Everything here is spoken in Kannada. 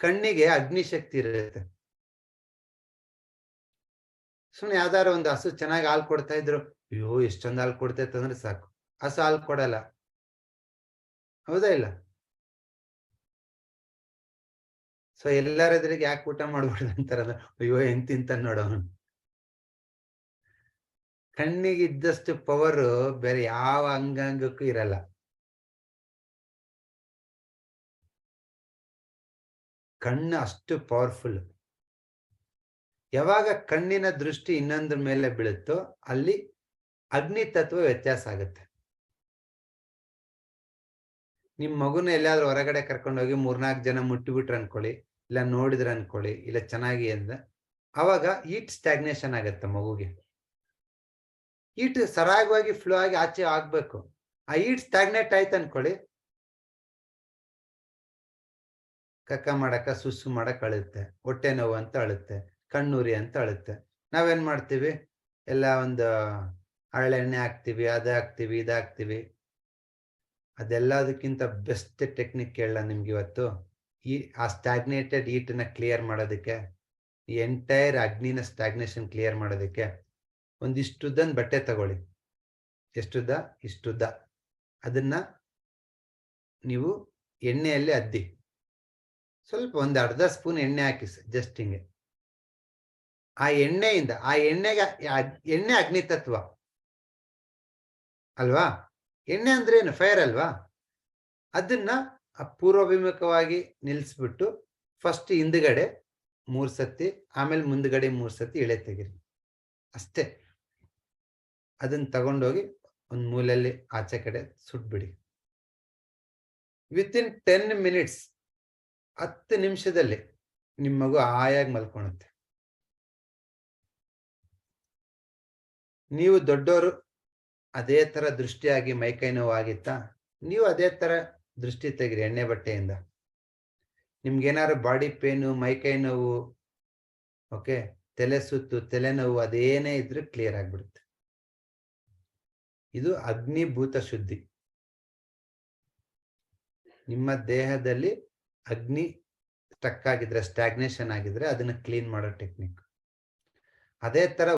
ಕಣ್ಣಿಗೆ ಅಗ್ನಿಶಕ್ತಿ ಇರುತ್ತೆ. ಸುಮ್ಮನೆ ಯಾವ್ದಾರು ಒಂದು ಹಸು ಚೆನ್ನಾಗಿ ಹಾಲು ಕೊಡ್ತಾ ಇದ್ರು, ಅಯ್ಯೋ ಎಷ್ಟೊಂದು ಹಾಲು ಕೊಡ್ತೈತೆ ಅಂದ್ರೆ ಸಾಕು. ಹಸು ಹಾಲು ಕೊಡಲ್ಲ. ಹೌದಾ ಇಲ್ಲ? ಸೊ ಎಲ್ಲರ ಎದುರಿಗೆ ಯಾಕೆ ಊಟ ಮಾಡ್ಬಿಡ್ದು ಅಂತಾರಲ್ಲ, ಅಯ್ಯೋ ಹೆಂಗ್ ತಿಂತ ಕಣ್ಣಿಗೆ ಇದ್ದಷ್ಟು ಪವರ್ ಬೇರೆ ಯಾವ ಅಂಗಾಂಗಕ್ಕೂ ಇರಲ್ಲ. ಕಣ್ಣು ಅಷ್ಟು ಪವರ್ಫುಲ್ ಯಾವಾಗ ಕಣ್ಣಿನ ದೃಷ್ಟಿ ಇನ್ನೊಂದ್ರ ಮೇಲೆ ಬೀಳುತ್ತೋ ಅಲ್ಲಿ ಅಗ್ನಿ ತತ್ವ ವ್ಯತ್ಯಾಸ ಆಗುತ್ತೆ. ನಿಮ್ ಮಗುನ ಎಲ್ಲಾದ್ರೂ ಹೊರಗಡೆ ಕರ್ಕೊಂಡೋಗಿ ಮೂರ್ನಾಲ್ಕು ಜನ ಮುಟ್ಟಿಬಿಟ್ರು ಅನ್ಕೊಳ್ಳಿ, ಇಲ್ಲ ನೋಡಿದ್ರ ಅನ್ಕೊಳ್ಳಿ, ಇಲ್ಲ ಚೆನ್ನಾಗಿ ಅಂದ, ಅವಾಗ ಈಟ್ ಸ್ಟ್ಯಾಗ್ನೇಷನ್ ಆಗತ್ತೆ ಮಗುಗೆ. ಈಟ್ ಸರಾಗವಾಗಿ ಫ್ಲೋ ಆಗಿ ಆಚೆ ಆಗ್ಬೇಕು. ಆ ಈಟ್ ಸ್ಟ್ಯಾಗ್ನೇಟ್ ಆಯ್ತು ಅನ್ಕೊಳ್ಳಿ ಕಕ್ಕ ಮಾಡಕ, ಸುಸ್ಸು ಮಾಡಕ್ ಅಳುತ್ತೆ. ಹೊಟ್ಟೆ ನೋವು ಅಂತ ಅಳುತ್ತೆ. ಕಣ್ಣೂರಿ ಅಂತ ಅಳುತ್ತೆ. ನಾವೇನ್ ಮಾಡ್ತೀವಿ? ಎಲ್ಲ ಒಂದು ಹರಳೆಣ್ಣೆ ಹಾಕ್ತಿವಿ, ಅದ ಹಾಕ್ತಿವಿ, ಇದ ಹಾಕ್ತಿವಿ. ಅದೆಲ್ಲದಕ್ಕಿಂತ ಬೆಸ್ಟ್ ಟೆಕ್ನಿಕ್ ಕೇಳಲ್ಲ ನಿಮ್ಗೆ ಇವತ್ತು. ಈ, ಆ ಸ್ಟ್ಯಾಗ್ನೇಟೆಡ್ ಈಟನ್ನ ಕ್ಲಿಯರ್ ಮಾಡೋದಕ್ಕೆ ಎಂಟೈರ್ ಅಗ್ನಿನ ಸ್ಟಾಗ್ನೇಷನ್ ಕ್ಲಿಯರ್ ಮಾಡೋದಕ್ಕೆ ಒಂದಿಷ್ಟುದ್ದನ್ ಬಟ್ಟೆ ತಗೊಳ್ಳಿ. ಎಷ್ಟುದ್ದ ಇಷ್ಟುದ್ದ ಅದನ್ನ ನೀವು ಎಣ್ಣೆಯಲ್ಲಿ ಅದ್ದಿ. ಸ್ವಲ್ಪ ಒಂದು ಅರ್ಧ ಸ್ಪೂನ್ ಎಣ್ಣೆ ಹಾಕಿ ಜಸ್ಟ್ ಹಿಂಗೆ. ಆ ಎಣ್ಣೆಯಿಂದ, ಆ ಎಣ್ಣೆಗೆ ಎಣ್ಣೆ ಅಗ್ನಿ ತತ್ವ. ಅಲ್ವಾ? ಎಣ್ಣೆ ಅಂದ್ರೆ ಏನು? ಫೈರ್ ಅಲ್ವಾ? ಅದನ್ನ ಪೂರ್ವಾಭಿಮುಖವಾಗಿ ನಿಲ್ಲಿಸ್ಬಿಟ್ಟು ಫಸ್ಟ್ ಹಿಂದ್ಗಡೆ ಮೂರ್ ಸತಿ, ಆಮೇಲೆ ಮುಂದ್ಗಡೆ ಮೂರ್ ಸತಿ ಇಳೆ ತೆಗಿರಿ. ಅಷ್ಟೇ. ಅದನ್ನ ತಗೊಂಡೋಗಿ ಒಂದ್ ಮೂಲೆಯಲ್ಲಿ ಆಚೆ ಕಡೆ ಸುಟ್ಬಿಡಿ. ವಿತ್ ಇನ್ ಟೆನ್ ಮಿನಿಟ್ಸ್ ಹತ್ತು ನಿಮಿಷದಲ್ಲಿ ನಿಮ್ಮ ಮಗು ಆಯಾಗಿ ಮಲ್ಕೊಳುತ್ತೆ. ನೀವು ದೊಡ್ಡವರು ಅದೇ ತರ ದೃಷ್ಟಿಯಾಗಿ ಮೈಕೈ ನೋವು ಆಗಿತ್ತಾ? ನೀವು ಅದೇ ತರ ದೃಷ್ಟಿ ತೆಗಿರಿ ಎಣ್ಣೆ ಬಟ್ಟೆಯಿಂದ. ನಿಮ್ಗೇನಾದ್ರು ಬಾಡಿ ಪೇನು ಮೈಕೈ ನೋವು, ಓಕೆ? ತಲೆ ಸುತ್ತು ತಲೆನೋವು ಅದೇನೇ ಇದ್ರೂ ಕ್ಲಿಯರ್ ಆಗ್ಬಿಡುತ್ತೆ. ಇದು ಅಗ್ನಿಭೂತ ಶುದ್ಧಿ. ನಿಮ್ಮ ದೇಹದಲ್ಲಿ ಅಗ್ನಿ ಸ್ಟಕ್ ಆಗಿದ್ರೆ ಸ್ಟಾಗ್ನೇಷನ್ ಆಗಿದ್ರೆ ಅದನ್ನ ಕ್ಲೀನ್ ಮಾಡೋ ಟೆಕ್ನಿಕ್ ಅದೇ ತರ